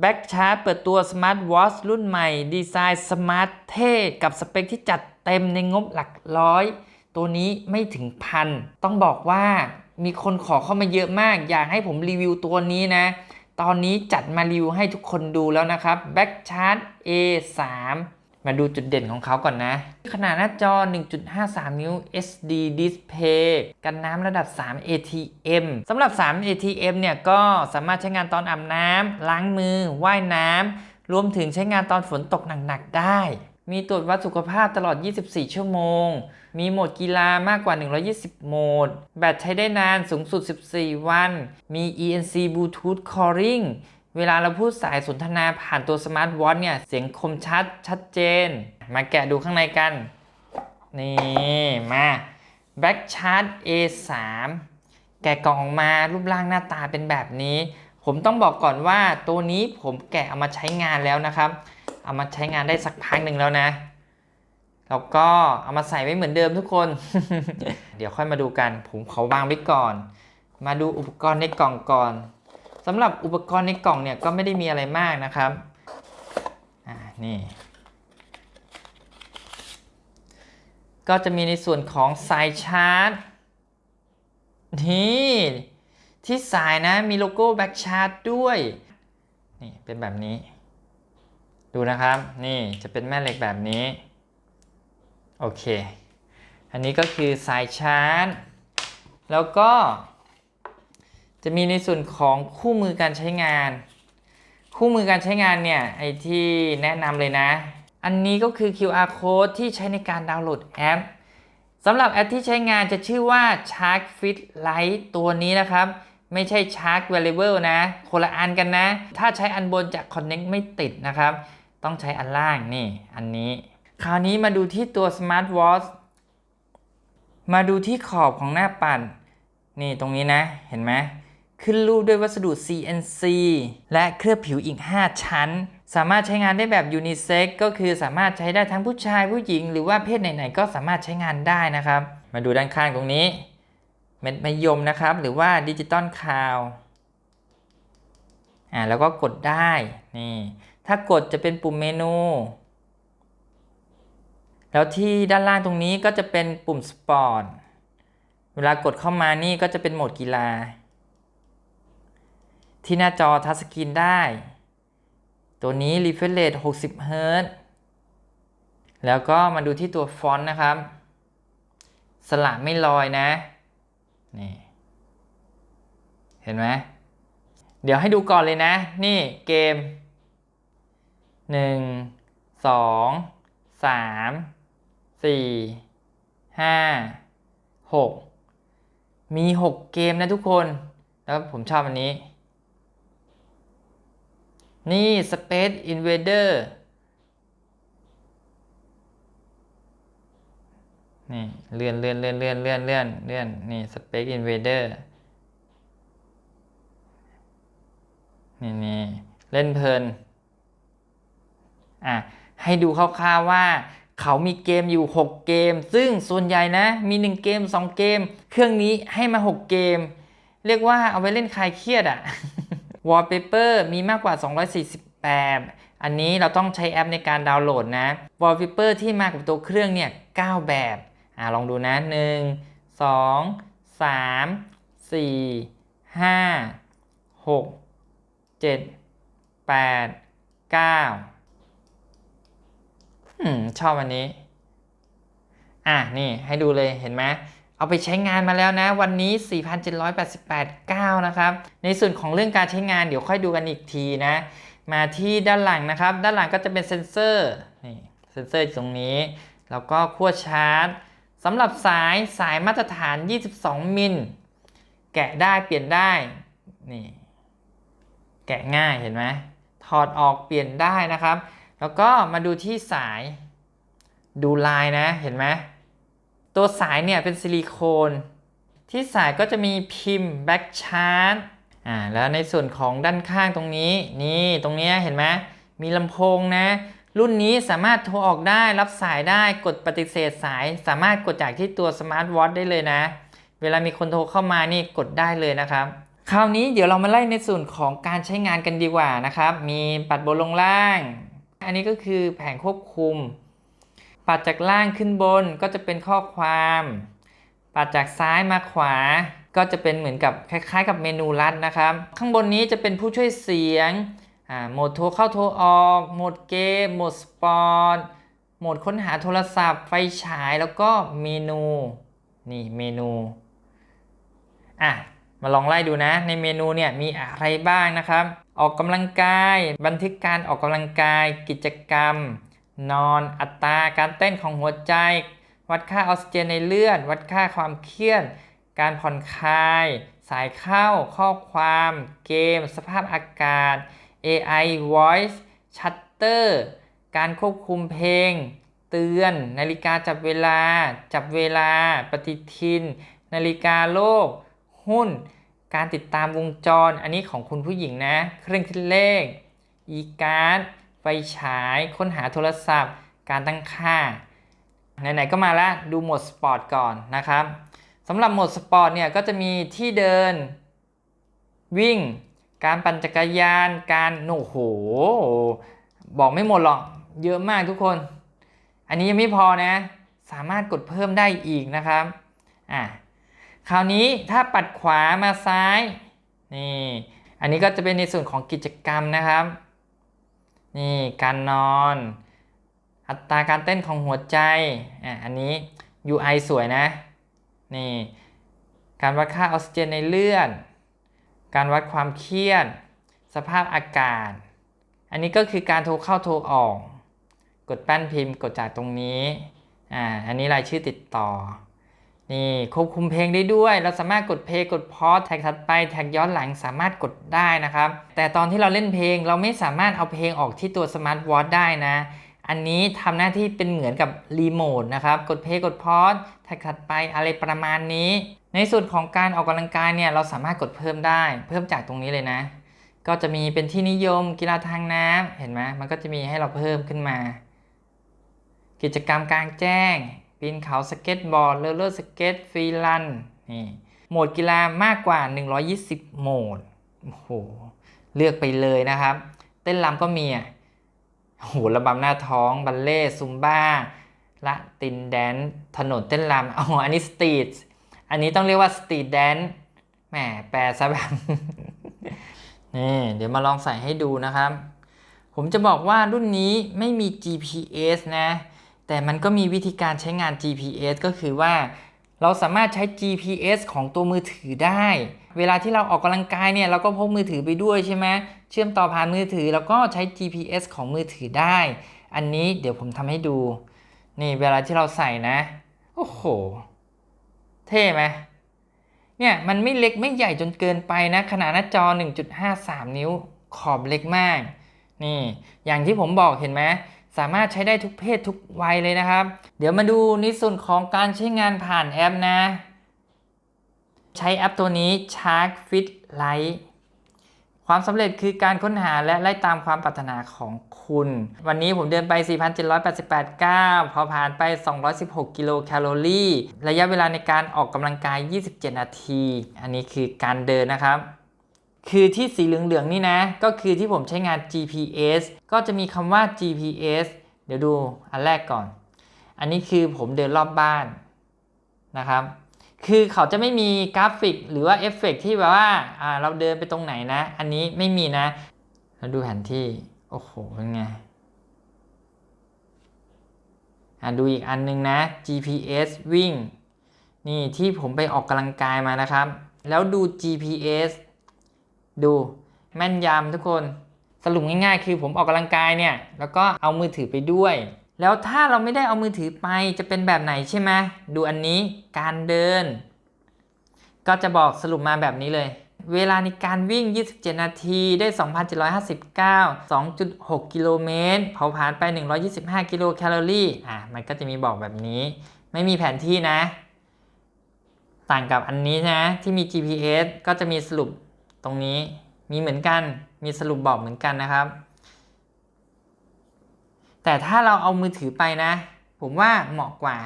แบ็กชาร์จเปิดตัว Smart Watch รุ่นใหม่ ดีไซน์สมาร์ทเท่กับสเปคที่จัดเต็มในงบหลักร้อย ตัวนี้ไม่ถึงพัน ต้องบอกว่ามีคนขอเข้ามาเยอะมาก อยากให้ผมรีวิวตัวนี้นะ ตอนนี้จัดมารีวิวให้ทุกคนดูแล้วนะครับ Back Chart A3 มาดูจุดเด่นของเขาก่อนนะ ขนาดหน้าจอ 1.53 นิ้ว SD Display กันน้ำระดับ 3 ATM สำหรับ 3 ATM เนี่ยก็สามารถใช้งานตอนอาบน้ำล้างมือ ว่ายน้ำรวมถึงใช้งานตอนฝนตกหนักๆได้ มีตรวจวัดสุขภาพตลอด 24 ชั่วโมง มีโหมดกีฬามากกว่า 120 โหมด แบตใช้ได้นานสูงสุด 14 วัน มี ENC Bluetooth Calling เวลาเราพูดสายสนทนาผ่านตัวสมาร์ทวอทเนี่ย เสียงคมชัดชัดเจน มาแกะดูข้างในกัน นี่ มา Back Chart A3 แกะกล่องออกมารูปร่างหน้าตาเป็นแบบนี้ ผมต้องบอกก่อนว่าตัวนี้ผมแกะเอามาใช้งานแล้วนะครับ เอามาใช้งานได้สักพักหนึ่งแล้วนะ แล้วก็เอามาใส่ไว้เหมือนเดิมทุกคน เดี๋ยวค่อยมาดูกัน ผมเขอวางไว้ก่อน มาดูอุปกรณ์ในกล่องก่อน สำหรับอุปกรณ์ในกล่องเนี่ยก็ไม่ได้มีอะไรมากนะครับ อ่า นี่ ก็จะมีในส่วนของสายชาร์จ นี่ ที่สายนะมีโลโก้แบ็กชาร์จด้วย นี่เป็นแบบนี้ ดูนะครับ นี่จะเป็นแม่เหล็กแบบนี้ โอเค อันนี้ก็คือสายชาร์จ แล้วก็ จะมีในส่วนของคู่มือการใช้งาน คู่มือการใช้งานเนี่ยไอที่แนะนำเลยนะ อันนี้ก็คือ QR code ที่ใช้ในการดาวน์โหลดแอปสำหรับแอปที่ใช้งานจะชื่อว่า Shark Fit Lite ตัวนี้นะครับ ไม่ใช่ Shark Variable นะคนละอันกันนะ ถ้าใช้อันบนจะ Connect ไม่ติดนะครับ ต้องใช้อันล่างนี่ อันนี้ คราวนี้มาดูที่ตัว Smart Watch มาดูที่ขอบของหน้าปัดนี่ตรงนี้นะ เห็นไหม ขึ้นรูปด้วยวัสดุ CNC และเคลือบผิวอีก 5 ชั้น สามารถใช้งานได้แบบยูนิเซ็กก็คือสามารถใช้ได้ทั้งผู้ชายผู้หญิง หรือว่าเพศไหนๆก็สามารถใช้งานได้นะครับ มาดูด้านข้างตรงนี้เม็ดมะยมนะครับ หรือว่าดิจิตอลคาวอ่าแล้วก็กดได้นี่ถ้ากดจะเป็นปุ่มเมนู แล้วที่ด้านล่างตรงนี้ก็จะเป็นปุ่มสปอร์ตเวลากดเข้ามานี่ก็จะเป็นโหมดกีฬา ที่หน้าจอทัชสกรีนได้ ตัวนี้ refresh rate 60 Hz แล้วก็มาดูที่ตัวฟอนต์นะครับสละไม่ลอยนะ นี่ เห็นไหม เดี๋ยวให้ดูก่อนเลยนะ นี่เกม 1 2 3 4 5 6 มี 6 เกมนะทุกคน แล้วผมชอบอันนี้ นี่ Space Invader นี่เลื่อนเลื่อนเลื่อนเลื่อนเลื่อนเลื่อนเลื่อนนี่ Space Invader นี่นี่เล่นเพลิน อะ ให้ดูคร่าวๆว่าเขามีเกมอยู่ 6 เกม ซึ่งส่วนใหญ่นะ มี 1 เกม 2 เกม เครื่องนี้ให้มา 6 เกม เรียกว่าเอาไว้เล่นคลายเครียดอะ่ะ Wallpaper มีมากกว่า 240แบบอันนี้เราต้องใช้แอปในการดาวน์โหลดนะ Wallpaper ที่มากับตัวเครื่องเนี่ย 9 แบบอ่าลองดูนะ 1 2 3 4 5 6 7 8 9อืมชอบอันนี้ อะนี่ให้ดูเลยเห็นไหม เอาไปใช้งานมาแล้วนะ วันนี้ 4,788 9 นะครับ ในส่วนของเรื่องการใช้งานเดี๋ยวค่อยดูกันอีกทีนะ มาที่ด้านหลังนะครับ ด้านหลังก็จะเป็นเซ็นเซอร์นี่เซ็นเซอร์ตรงนี้ แล้วก็ขั้วชาร์จสำหรับสายสายมาตรฐาน 22 มิล แกะได้เปลี่ยนได้นี่แกะง่ายเห็นไหมถอดออกเปลี่ยนได้นะครับ แล้วก็มาดูที่สายดูลายนะเห็นไหม ตัวสายเนี่ยเป็นซิลิโคน ที่สายก็จะมีพิมพ์แบ็กชาร์จอ่าแล้วในส่วนของด้านข้างตรงนี้ นี่ตรงนี้เห็นไหมมีลำโพงนะ รุ่นนี้สามารถโทรออกได้รับสายได้กดปฏิเสธสาย สามารถกดจากที่ตัวสมาร์ทวอทได้เลยนะ เวลามีคนโทรเข้ามานี่กดได้เลยนะครับคราวนี้เดี๋ยวเรามาไล่ในส่วนของการใช้งานกันดีกว่านะครับ มีปัดบนลงล่าง อันนี้ก็คือแผงควบคุม ปัดจากล่างขึ้นบนก็จะเป็นข้อความ ปัดจากซ้ายมาขวา ก็จะเป็นเหมือนกับคล้าย ๆ กับเมนูลัดนะครับ ข้างบนนี้จะเป็นผู้ช่วยเสียงอ่าโหมดโทรเข้าโทรออก โหมดเกม โหมดสปอร์ต โหมดค้นหาโทรศัพท์ ไฟฉาย แล้วก็เมนู นี่เมนู อะ มาลองไล่ดูนะ ในเมนูเนี่ยมีอะไรบ้างนะครับ ออกกำลังกาย บันทึกการออกกำลังกาย กิจกรรม นอนอัตราการเต้นของหัวใจ วัดค่าออกซิเจนในเลือด วัดค่าความเครียดการผ่อนคลาย สายเข้า ข้อความ เกม สภาพอากาศ AI Voice Shutter การควบคุมเพลง เตือน นาฬิกาจับเวลา จับเวลา ปฏิทิน นาฬิกาโลก หุ้น การติดตามวงจร อันนี้ของคุณผู้หญิงนะ เครื่องคิดเลขอีการ์ด ไฟฉายค้นหาโทรศัพท์ การตั้งค่า ไหนๆก็มาแล้วดูโหมดสปอร์ตก่อนนะครับสำหรับโหมดสปอร์ตเนี่ยก็จะมีที่เดิน วิ่ง การปั่นจักรยาน การโอ้โห บอกไม่หมดหรอก เยอะมากทุกคน อันนี้ยังไม่พอนะ สามารถกดเพิ่มได้อีกนะครับอะคราวนี้ถ้าปัดขวามาซ้ายนี่อันนี้ก็จะเป็นในส่วนของกิจกรรมนะครับ นี่การนอน อัตราการเต้นของหัวใจอะอันนี้ UI สวยนะ นี่ การวัดค่าออกซิเจนในเลือด การวัดความเครียด สภาพอากาศ อันนี้ก็คือการโทรเข้าโทรออก กดแป้นพิมพ์ กดจากตรงนี้ อ่า อันนี้รายชื่อติดต่อ นี่ควบคุมเพลงได้ด้วย เราสามารถกดเพลงกดพอสแท็กถัดไปแท็กย้อนหลังสามารถกดได้นะครับ แต่ตอนที่เราเล่นเพลงเราไม่สามารถเอาเพลงออกที่ตัวสมาร์ทวอทได้นะ อันนี้ทำหน้าที่เป็นเหมือนกับรีโมทนะครับ กดเพลงกดพอสแท็กถัดไปอะไรประมาณนี้ ในส่วนของการออกกำลังกายเนี่ยเราสามารถกดเพิ่มได้ เพิ่มจากตรงนี้เลยนะ ก็จะมีเป็นที่นิยมกีฬาทางน้ำเห็นไหมมันก็จะมีให้เราเพิ่มขึ้นมา กิจกรรมกลางแจ้ง ปีนเขาสเก็ตบอร์ดเลอเลอร์สเก็ตฟรีลันนี่โหมดกีฬามากกว่า 120 โหมดโอ้โหเลือกไปเลยนะครับ เต้นรำก็มีอะโอ้โหระบำหน้าท้อง บัลเล่ซุมบ้าละตินแดนถนนเต้นรำอ๋ออันนี้สตรีทอันนี้ต้องเรียกว่าสตรีทแดนแหมแปลซะแบบนี่เดี๋ยวมาลองใส่ให้ดูนะครับ ผมจะบอกว่ารุ่นนี้ไม่มี GPS นะ แต่มันก็มีวิธีการใช้งาน GPS ก็คือว่า เราสามารถใช้ GPS ของตัวมือถือได้ เวลาที่เราออกกำลังกายเนี่ยเราก็พกมือถือไปด้วยใช่ไหมเชื่อมต่อผ่านมือถือแล้วก็ใช้ GPS ของมือถือได้ อันนี้เดี๋ยวผมทำให้ดู นี่เวลาที่เราใส่นะ โอ้โห เท่ไหมเนี่ยมันไม่เล็กไม่ใหญ่จนเกินไปนะ ขนาดหน้าจอ 1.53 นิ้วขอบเล็กมาก นี่ อย่างที่ผมบอกเห็นไหม สามารถใช้ได้ทุกเพศทุกวัยเลยนะครับ เดี๋ยวมาดูในส่วนของการใช้งานผ่านแอปนะ ใช้แอปตัวนี้ Shark Fit Lite ความสำเร็จคือการค้นหาและไล่ตามความปรารถนาของคุณ วันนี้ผมเดินไป 4,788 ก้าวพอผ่านไป 216 กิโลแคลอรี่ ระยะเวลาในการออกกำลังกาย 27 นาที อันนี้คือการเดินนะครับ คือที่สีเหลืองๆนี่นะ ก็คือที่ผมใช้งาน GPS ก็จะมีคำว่า GPS เดี๋ยวดูอันแรกก่อน อันนี้คือผมเดินรอบบ้านนะครับ คือเขาจะไม่มีกราฟิกหรือว่าเอฟเฟกต์ที่แบบว่าาเราเดินไปตรงไหนนะ อันนี้ไม่มีนะ เราดูแผนที่ โอ้โห เป็นไงดูอีกอันนึงนะ GPS วิ่ง นี่ที่ผมไปออกกำลังกายมานะครับ แล้วดู GPS ดูแม่นยำทุกคนสรุปง่ายๆ คือผมออกกำลังกายเนี่ยแล้วก็เอามือถือไปด้วย แล้วถ้าเราไม่ได้เอามือถือไปจะเป็นแบบไหนใช่ไหมดูอันนี้การเดิน ก็จะบอกสรุปมาแบบนี้เลย เวลาในการวิ่ง 27 นาทีได้ 2,759 2.6 กิโลเมตรเผาผลาญไป 125 กิโลแคลอรี่อะมันก็จะมีบอกแบบนี้ ไม่มีแผนที่นะ ต่างกับอันนี้นะที่มี GPS ก็จะมีสรุป ตรงนี้มีเหมือนกัน มีสรุปบอกเหมือนกันนะครับ แต่ถ้าเราเอามือถือไปนะ ผมว่าเหมาะกว่า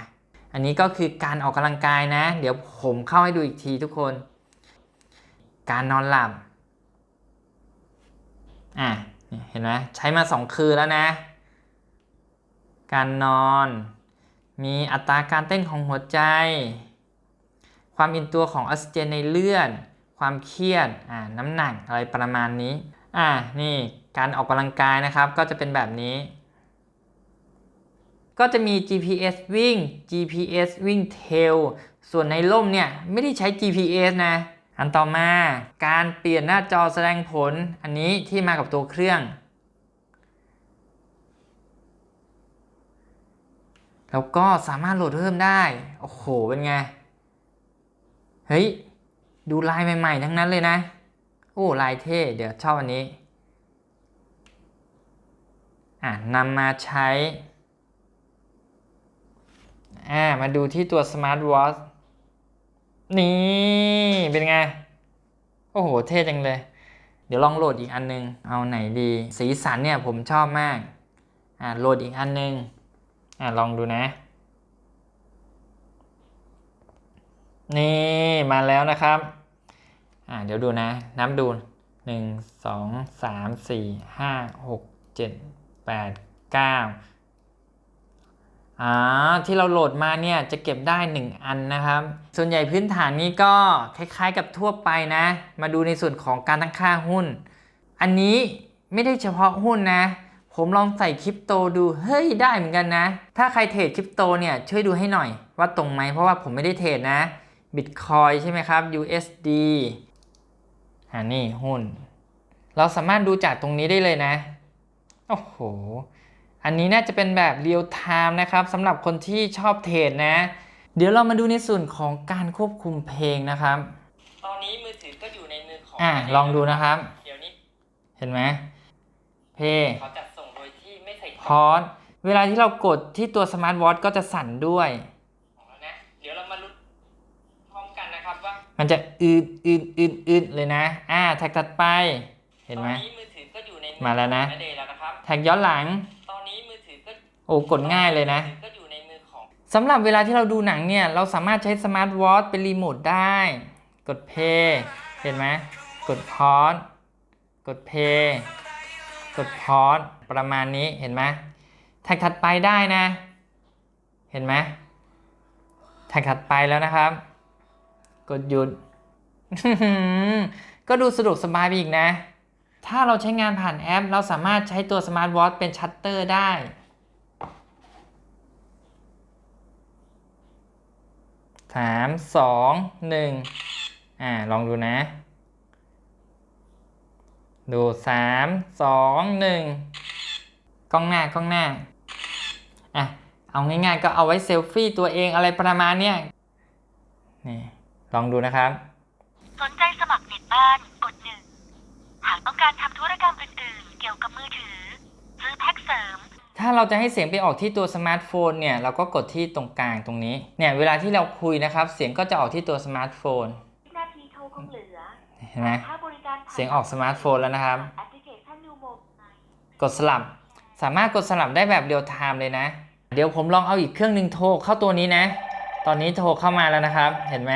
อันนี้ก็คือการออกกำลังกายนะ เดี๋ยวผมเข้าให้ดูอีกทีทุกคน การนอนหลับ อะเห็นไหมใช้มาสองคืนแล้วนะ การนอน มีอัตราการเต้นของหัวใจ ความอิ่มตัวของออกซิเจนในเลือด ความเครียดอ่าน้ำหนักอะไรประมาณนี้อ่านี่การออกกำลังกายนะครับก็จะเป็นแบบนี้ ก็จะมี GPS วิ่ง GPS วิ่งเทลส่วนในร่มเนี่ยไม่ได้ใช้ GPS นะ อันต่อมาการเปลี่ยนหน้าจอแสดงผลอันนี้ที่มากับตัวเครื่อง แล้วก็สามารถโหลดเพิ่มได้ โอ้โห เป็นไง เฮ้ย ดูลายใหม่ๆ ทั้งนั้นเลยนะ โอ้ลายเท่ เดี๋ยวชอบอันนี้ อะนำมาใช้อ่ามาดูที่ตัว Smart Watch นี่เป็นไง โอ้โห เท่จังเลย เดี๋ยวลองโหลดอีกอันนึง เอาไหนดี สีสันเนี่ยผมชอบมาก อ่าโหลดอีกอันนึง อ่าลองดูนะ นี่มาแล้วนะครับ อ่าเดี๋ยวดูนะ นับดูหนึ่งสองสามสี่ห้าหกเจ็ดแปดเก้าอ่าที่เราโหลดมาเนี่ยจะเก็บได้ 1 อันนะครับ ส่วนใหญ่พื้นฐานนี้ก็คล้ายๆกับทั่วไปนะ มาดูในส่วนของการตั้งค่าหุ้น อันนี้ไม่ได้เฉพาะหุ้นนะ ผมลองใส่คริปโตดู เฮ้ยได้เหมือนกันนะ ถ้าใครเทรดคริปโตเนี่ยช่วยดูให้หน่อยว่าตรงไหมเพราะว่าผมไม่ได้เทรดนะ Bitcoin ใช่ไหมครับ USD อ่านี่หุ้น เราสามารถดูจากตรงนี้ได้เลยนะ โอ้โห อันนี้น่าจะเป็นแบบเรียลไทม์นะครับสำหรับคนที่ชอบเทรดนะ เดี๋ยวเรามาดูในส่วนของการควบคุมเพลงนะครับ ตอนนี้มือถือก็อยู่ในมือของอ่าลองดูนะครับ เดี๋ยวนี้ เห็นไหมเพลงเขาจัดส่งโดยที่ไม่ใส่พอดเวลาที่เรากดที่ตัวสมาร์ทวอทก็จะสั่นด้วยนะเดี๋ยวเรามาลุ้นพร้อมกันนะครับว่า มันจะอืดอืดอืดอืดเลยนะ อ่า แท็กถัดไป เห็นไหม ตอนนี้มือถือก็อยู่ในมาแล้วนะแม่เดย์แล้วนะครับ แท็กย้อนหลัง ตอนนี้มือถือก็โอ้กดง่ายเลยนะ มือถือก็อยู่ในมือของ สำหรับเวลาที่เราดูหนังเนี่ย เราสามารถใช้สมาร์ทวอทเป็นรีโมทได้ กดเพย์เห็นไหม กดพอสกดเพย์กดพอสประมาณนี้เห็นไหมแท็กถัดไปได้นะ เห็นไหมแท็กถัดไปแล้วนะครับ กดหยุด ก็ดูสะดวกสบายไปอีกนะ ถ้าเราใช้งานผ่านแอป เราสามารถใช้ตัวสมาร์ทวอทเป็นชัตเตอร์ได้ สามสองหนึ่งอ่า ลองดูนะ ดูสามสองหนึ่งกล้องหน้ากล้องหน้า อะ เอาง่ายๆก็เอาไว้เซลฟี่ตัวเองอะไรประมาณเนี้ยนี่ ลองดูนะครับ สนใจสมัครเน็ตบ้านกดหนึ่งหากต้องการทำธุรกรรมอื่นๆ เกี่ยวกับมือถือ ซื้อแพ็กเสริม ถ้าเราจะให้เสียงไปออกที่ตัวสมาร์ทโฟนเนี่ยเราก็กดที่ตรงกลางตรงนี้เนี่ยเวลาที่เราคุยนะครับ เสียงก็จะออกที่ตัวสมาร์ทโฟนนาทีโทรคงเหลือเห็นไหมค่าบริการผ่านเสียงออกสมาร์ทโฟนแล้วนะครับแอปพลิเคชันนูโมกดสลับ สามารถกดสลับได้แบบเรียลไทม์เลยนะ เดี๋ยวผมลองเอาอีกเครื่องหนึ่งโทรเข้าตัวนี้นะ ตอนนี้โทรเข้ามาแล้วนะครับ เห็นไหม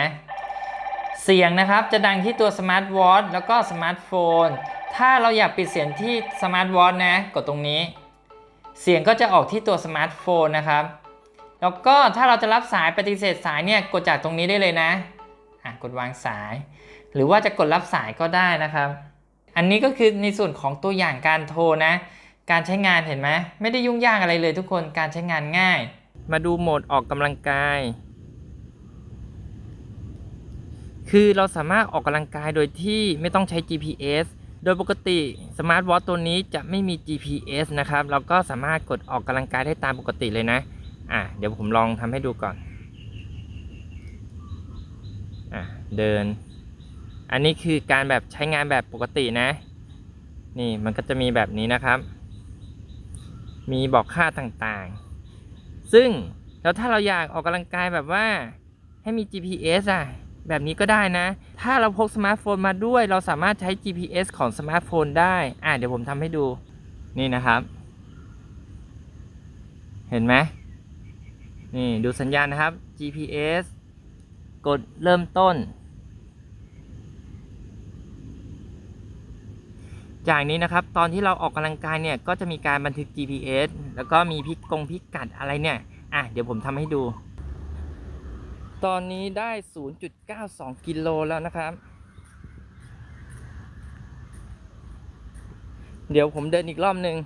เสียงนะครับจะดังที่ตัวสมาร์ทวอทแล้วก็สมาร์ทโฟน ถ้าเราอยากปิดเสียงที่สมาร์ทวอทนะ กดตรงนี้ เสียงก็จะออกที่ตัวสมาร์ทโฟนนะครับ แล้วก็ถ้าเราจะรับสายปฏิเสธสายเนี่ยกดจากตรงนี้ได้เลยนะอะกดวางสาย หรือว่าจะกดรับสายก็ได้นะครับ อันนี้ก็คือในส่วนของตัวอย่างการโทรนะ การใช้งานเห็นไหมไม่ได้ยุ่งยากอะไรเลยทุกคนการใช้งานง่าย มาดูโหมดออกกำลังกาย คือเราสามารถออกกำลังกายโดยที่ไม่ต้องใช้ GPS โดยปกติสมาร์ทวอทตัวนี้จะไม่มี GPS นะครับ เราก็สามารถกดออกกำลังกายได้ตามปกติเลยนะ อะ เดี๋ยวผมลองทำให้ดูก่อน อะ เดิน อันนี้คือการแบบใช้งานแบบปกตินะ นี่มันก็จะมีแบบนี้นะครับ มีบอกค่าต่างๆ ซึ่งแล้วถ้าเราอยากออกกำลังกายแบบว่าให้มี GPS อะ แบบนี้ก็ได้นะ ถ้าเราพกสมาร์ทโฟนมาด้วย เราสามารถใช้ GPS ของสมาร์ทโฟนได้ อะเดี๋ยวผมทำให้ดู นี่นะครับ เห็นไหมนี่ดูสัญญาณนะครับ GPS กดเริ่มต้น จากนี้นะครับ ตอนที่เราออกกำลังกายเนี่ย ก็จะมีการบันทึก GPS แล้วก็มีพิกงพิกัดอะไรเนี่ย อะ เดี๋ยวผมทำให้ดู ตอนนี้ได้ 0.92 กิโลแล้วนะครับ เดี๋ยวผมเดินอีกรอบหนึ่ง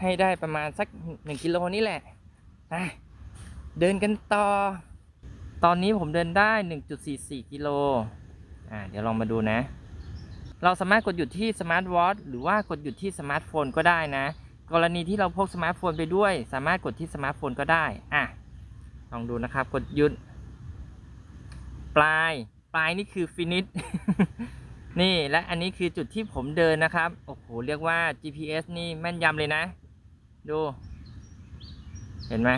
ให้ได้ประมาณสัก 1 กิโลนี่แหละอะเดินกันต่อ ตอนนี้ผมเดินได้ 1.44 กิโลอ่าเดี๋ยวลองมาดูนะ เราสามารถกดหยุดที่สมาร์ทวอทหรือว่ากดหยุดที่สมาร์ทโฟนก็ได้นะ กรณีที่เราพกสมาร์ทโฟนไปด้วย สามารถกดที่สมาร์ทโฟนก็ได้ อะ ลองดูนะครับ กดหยุด ปลาย ปลายนี่คือฟินิชนี่และอันนี้คือจุดที่ผมเดินนะครับ โอ้โห เรียกว่า GPS นี่แม่นยำเลยนะ ดู เห็นไหม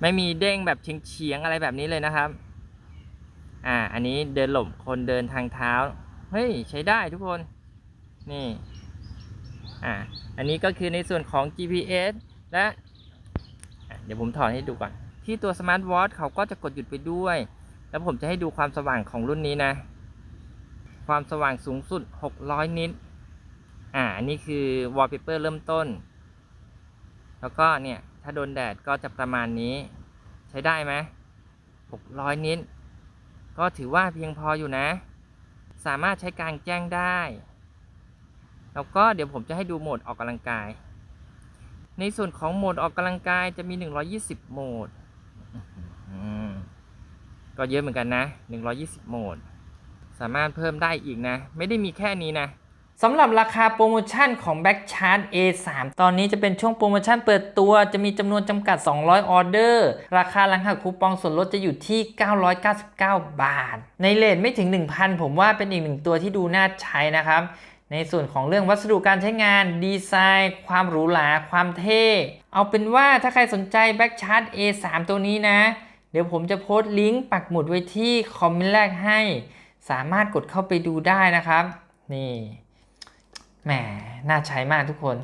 ไม่มีเด้งแบบเฉียงๆอะไรแบบนี้เลยนะครับ อ่า อันนี้เดินหลบคนเดินทางเท้า เฮ้ย ใช้ได้ทุกคน นี่ อ่า อันนี้ก็คือในส่วนของ GPS และะเดี๋ยวผมถอดให้ดูก่อน ที่ตัว Smart Watch เขาก็จะกดหยุดไปด้วย แล้วผมจะให้ดูความสว่างของรุ่นนี้นะ ความสว่างสูงสุด 600 นิตอ่าอันนี้คือ wallpaper เริ่มต้น แล้วก็เนี่ย ถ้าโดนแดดก็จะประมาณนี้ใช้ได้ไหม600 นิตก็ถือว่าเพียงพออยู่นะ สามารถใช้กลางแจ้งได้ แล้วก็เดี๋ยวผมจะให้ดูโหมดออกกำลังกาย ในส่วนของโหมดออกกำลังกายจะมี 120 โหมด ก็เยอะเหมือนกันนะ 120 โหมด สามารถเพิ่มได้อีกนะ ไม่ได้มีแค่นี้นะสำหรับราคาโปรโมชั่นของ Back Chart A3 ตอนนี้จะเป็นช่วงโปรโมชั่นเปิดตัวจะมีจำนวนจำกัด 200 ออเดอร์ ราคาหลังหักคูปองส่วนลดจะอยู่ที่ 999 บาท ในเลทไม่ถึง 1,000 ผมว่าเป็นอีกหนึ่งตัวที่ดูน่าใช้นะครับ ในส่วนของเรื่องวัสดุการใช้งาน ดีไซน์ ความหรูหรา ความเท่ เอาเป็นว่าถ้าใครสนใจ Back Chart A3 ตัวนี้นะ เดี๋ยวผมจะโพสต์ลิงก์ปักหมุดไว้ที่คอมเมนต์แรกให้ สามารถกดเข้าไปดูได้นะครับ นี่แหมน่าใช้มากทุกคน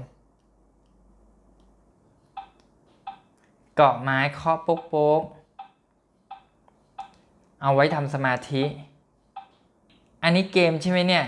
เกาะไม้เคาะโป๊กโป๊กเอาไว้ทำสมาธิ อันนี้เกมใช่ไหมเนี่ย